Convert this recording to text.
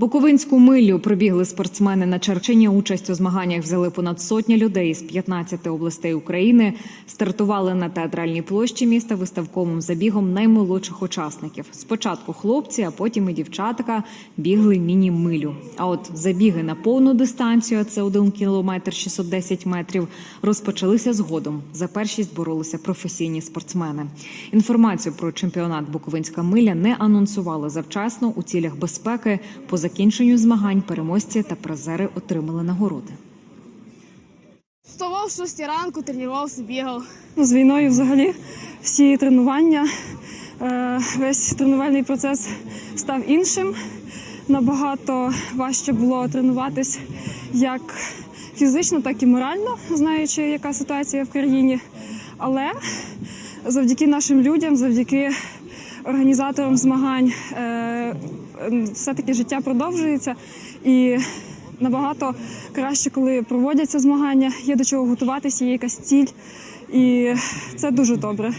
Буковинську милю пробігли спортсмени на Черчині. Участь у змаганнях взяли понад сотня людей з 15 областей України. Стартували на театральній площі міста виставковим забігом наймолодших учасників. Спочатку хлопці, а потім і дівчатка бігли міні-милю. А от забіги на повну дистанцію, а це 1 кілометр 610 метрів, розпочалися згодом. За першість боролися професійні спортсмени. Інформацію про чемпіонат Буковинська миля не анонсували завчасно у цілях безпеки. По закінченню змагань переможці та призери отримали нагороди. Вставав в 6 ранку, тренувався, бігав. Ну, З війною взагалі всі тренування, е, весь тренувальний процес став іншим. Набагато важче було тренуватись як фізично, так і морально, знаючи, яка ситуація в країні. Але завдяки нашим людям, завдяки організаторам змагань, е, е, все-таки життя продовжується і набагато краще, коли проводяться змагання, є до чого готуватися, є якась ціль, і це дуже добре.